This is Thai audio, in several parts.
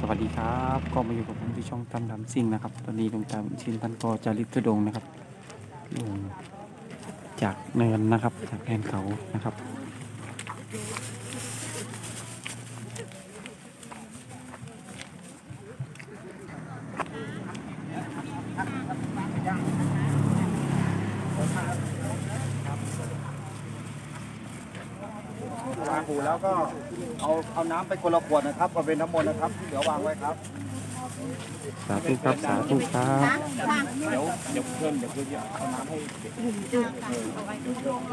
สวัสดีครับ ก็มาอยู่กับผมที่ช่องตำดำซิ่งนะครับ ตอนนี้ลงตาบุญชินท่านก็จะริบทุดงนะครับลงจากเนินนะครับ จากแผนเขานะครับ วางหูแล้วก็เอาเอาน้ำไปคนละขวดนะครับเอาเป็นน้ำมนต์นะครับที่เหลือวางไว้ครับสาธุครับสาธุครับเดี๋ยวเดี๋ยวเพื่อนเดี๋ยวเพื่อนเอาน้ำให้เด็ก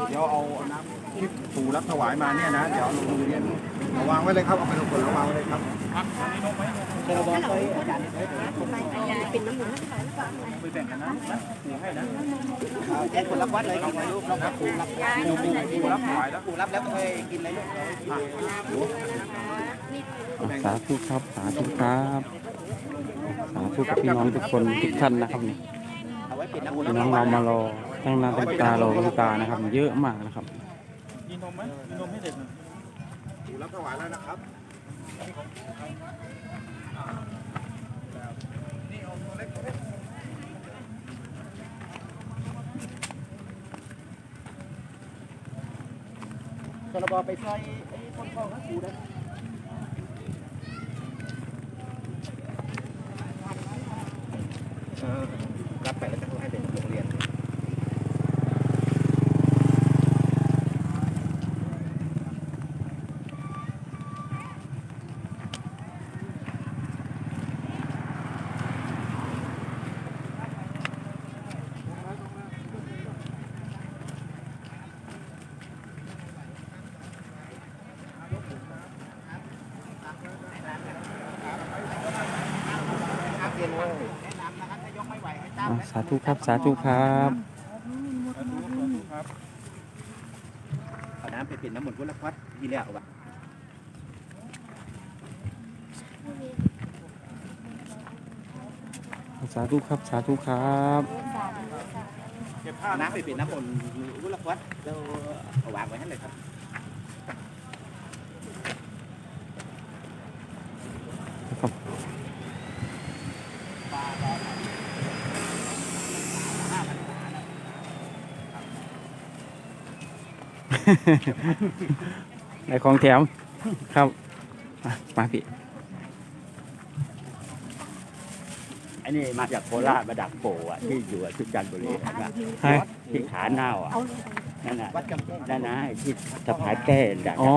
เดี๋ยวเอาน้ำที่ปู่รับถวายมาเนี่ยนะเดี๋ยวเอาลงมือเนี่ยเอาวางไว้เลยครับเอาไปลงขวดแล้ววางไว้เลยครับ เชิญบอกไปอาจารย์ไปแบ่งกันนะปู่ให้นะแจ้งคนรับวัดเลยกินเลยลูกรับปูรับปู่รับถวายแล้วปูรับแล้วเคยกินเลยลูกอะสาธุครับสาธุครับสาธุกับพี่น้องทุกคนทุกท่านนะครับนี่เอาไว้ปิดน้ำพี่น้องเรามารอตั้งน้าตั้งตารอหลวงตานะครับ เยอะมากนะครับกินนมไหมกินนมให้เด็กปู่รับถวายแล้วนะครับ กรบอไปใส่ไอ้คนเข้าทั้งกูนะอ่าไปแล้วจะให้เด็กโรงเรียน อะสาธุครับ สาธุครับเอาน้ำไปเปลี่ยนน้ำหมนต์พุทธวัดที่แล้วว่ะสาธุครับ สาธุครับเอาน้ำไปเปลี่ยนน้ำหมนต์พุทธวัดแล้วเอาวางไว้ให้เลยครับ ในของแถมครับอะมาพี่ อันนี้มาจากโคราชมาดักโปอะที่อยู่ที่จันทบุรีเห็นปะให้ที่ขาเน่าอะนั่นน่ะวัดกำแพงนั่นนะที่สะพายแก้ดักอ๋อ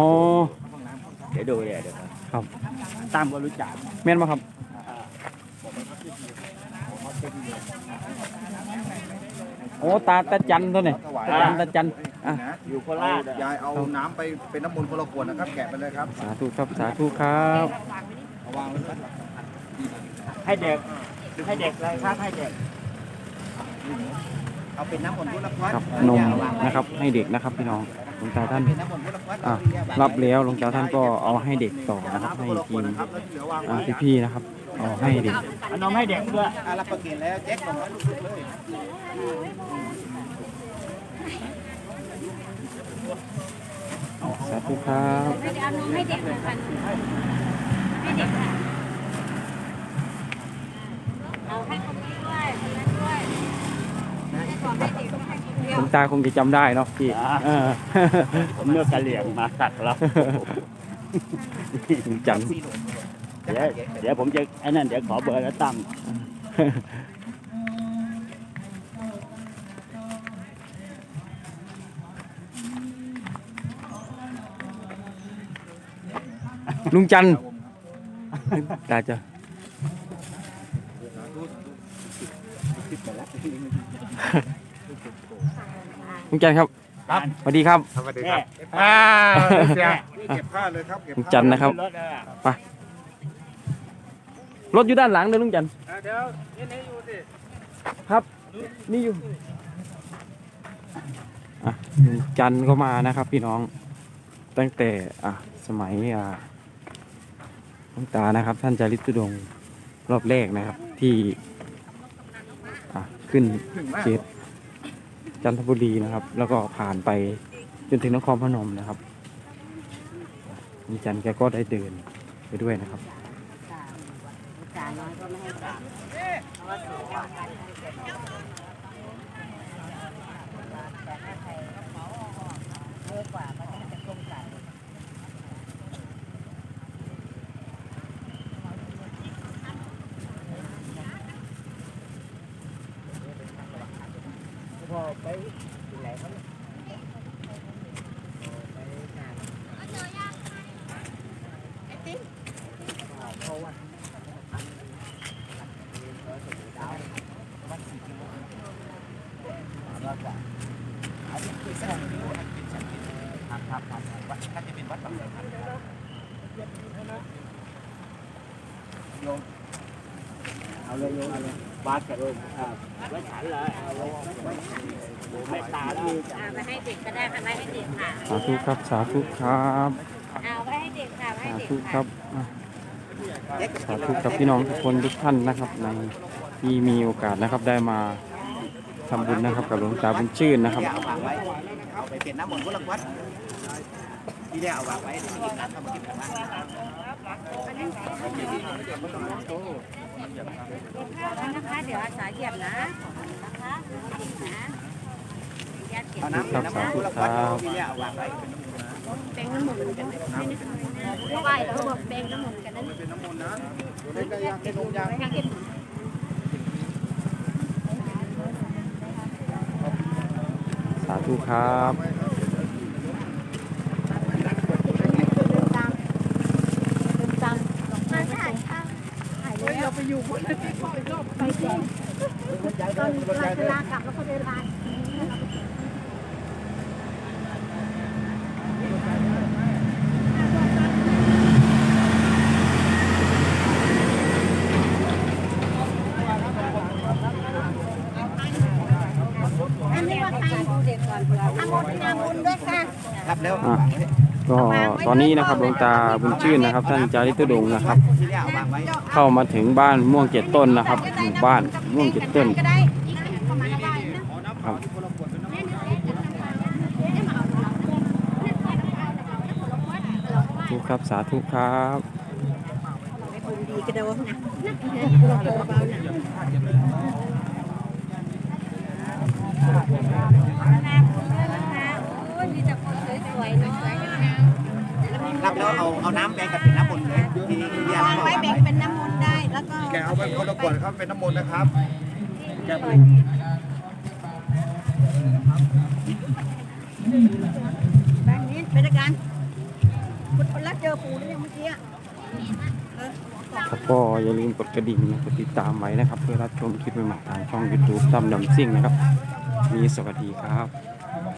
เดี๋ยวดูเลยเดี๋ยวครับตั้มก็รู้จักแม่นมาครับ โอ้ตาตาจันตัวนี่ถวายตาจันตาจัน อะนะอยู่โคราชอะยายเอาน้ำไปเป็นน้ำมนต์คนละขวดนะครับ แกะไปเลยครับสาธุครับสาธุครับเอาวางไว้ครับให้เด็กให้เด็กอะไรครับให้เด็ก เอาเป็นน้ำมนต์พุทธวัดครับนมนะครับ ให้เด็กนะครับพี่น้องหลวงตาท่านเป็นน้ำมนต์พุทธวัดอะรับแล้วหลวงตาท่านก็เอาให้เด็กต่อนะครับ ให้ทีมครับแล้วที่เหลือวางอ่าไว้พี่ๆนะครับเอาให้เด็กเอานมให้เด็กด้วยอะรับประเกณฑ์แล้วแจ็คลงไว้ลูกๆเลย สาธุครับเอานมให้เด็กหนึ่งพันให้เด็กค่ะเอาให้คนนี้ด้วยคนนั้นด้วยให้ขอให้เด็กให้คนเดีหยลว วงตาคงจะจำได้เนาะพี่เออผมเลือกกะเหลี่ยงมาตัดแล้วลุงจันทร์เดี๋ยวเดี๋ยวผมจะไอ้นั่นเดี๋ยวขอเบอร์แล้วตั้ม ลุงจันทร์ตาจะลุงจันทร์ครับครับสวัสดีครับสวัสดีคแม่รับอ่าเสียนี่เก็บผ้าเลยครับเก็บลุงผ้าจันทร์นะครับรถเลยอะรถอยู่ด้านหลังเลยลุงจันทร์เดี๋ยวนี่นี่อยู่สิครับ นี่อยู่อะลุงจันทร์ก็มานะครับ พี่น้องตั้งแต่อะสมัยอะ หลวงตานะครับ ท่านจาริตุดงค์รอบแรกนะครับ ที่อะขึ้นถึงมากเขตจันทบุรีนะครับ แล้วก็ผ่านไปจนถึงนครพนมนะครับลุงจันทร์แกก็ได้เดินไปด้วยนะครับ จ่ายน้อยก็ไม่ให้จ่ายเพราะว่าสูงกว่าแต่ถ้าใครเยอะกว่าก็จะจะกลมกัน พอไปที่ไหนเขาเนี่ยไปงานเสะพานโยมเอาเลยโยมเอาเลยวัดกับโยมอ่าไว้ฉันเลยเอาไว้ไว้ไม่ตาแล้วเอาไปให้เด็กก็ได้ค่ะไม่ให้เด็กค่ะสาธุครับสาธุครับเอาไปให้เด็กค่ะไว้ให้สาเด็กธุคค่ะ รับอะสาธุกับพี่น้องทุกคนทุกท่านนะครับ ในที่มีโอกาสนะครับได้มาทำบุญนะครับ กับหลวงตาบุญชื่นนะครับเอาวางไว้เอาไปเป็นน้ำมนต์พุทธวัดที่ได้เอาวางไว้เดี๋ยวกินน้ำทำกินกันนะนะคะเดี๋ยวอาสาเหยียบนะนะคะนะ ญาติเก็บเอาน้ำเป็นน้ำมนต์พุทธวัดที่ได้เอาวางไว้เป็นน้ำมนต์เป็นน้ำหมูกันไหวแล้วบอกเป็นน้ำหมูกันนั้นเป็นน้ำมันนะเป็นยางเป็นนมยังยังเก็บสาธุครับมาถ่ายค่ะถ่ายแล้วไปอยู่คนละที่ไปรอบไปแจ้งตอนเวลาเวลากลับแล้วก็เวลาอันนี้ว่าใครดูเด็กก่อนเผื่อ ทำบุญทำบุญด้วยค่ะรับแล้วอะก็ตอนนี้นะครับหลวงตาบุญชื่นนะครับ ท่านจาริตุดงค์นะครับที่ได้เอาวางไว้เข้ามาถึงบ้านม่วงเจ็ดต้นนะครับหมู่บ้านม่วงเจ็ดต้น ก็ได้เข้ามาได้นะขอน้ำเปล่าที่คนละขวดเป็นน้ำมนต์สาธุครับสาธุครับ ดีกระโดดนะเบาๆนะโอ้ยมีแต่ คนสวยๆเนาะรับแล้วเอาเอาน้ำแบงกับเป็นน้ำมนต์เลยที่เรียนวางเอาไว้วางแบ่งไว้เป็นน้ำมนต์ได้ แล้วก็แกเอาไปคนละขวดครับเป็นน้ำมนต์นะครับแกไปแบ่งนี้ไปด้วยกันคุณคนรักเจอปู่หรือยังเมื่อกี้อะครับก็อย่าลืมกดกระดิ่งนะกดติดตามไว้นะครับ เพื่อรับชมคลิปใหม่ๆทางช่อง YouTube ตั้มดำซิ่งนะครับ มีสวัสดีครับ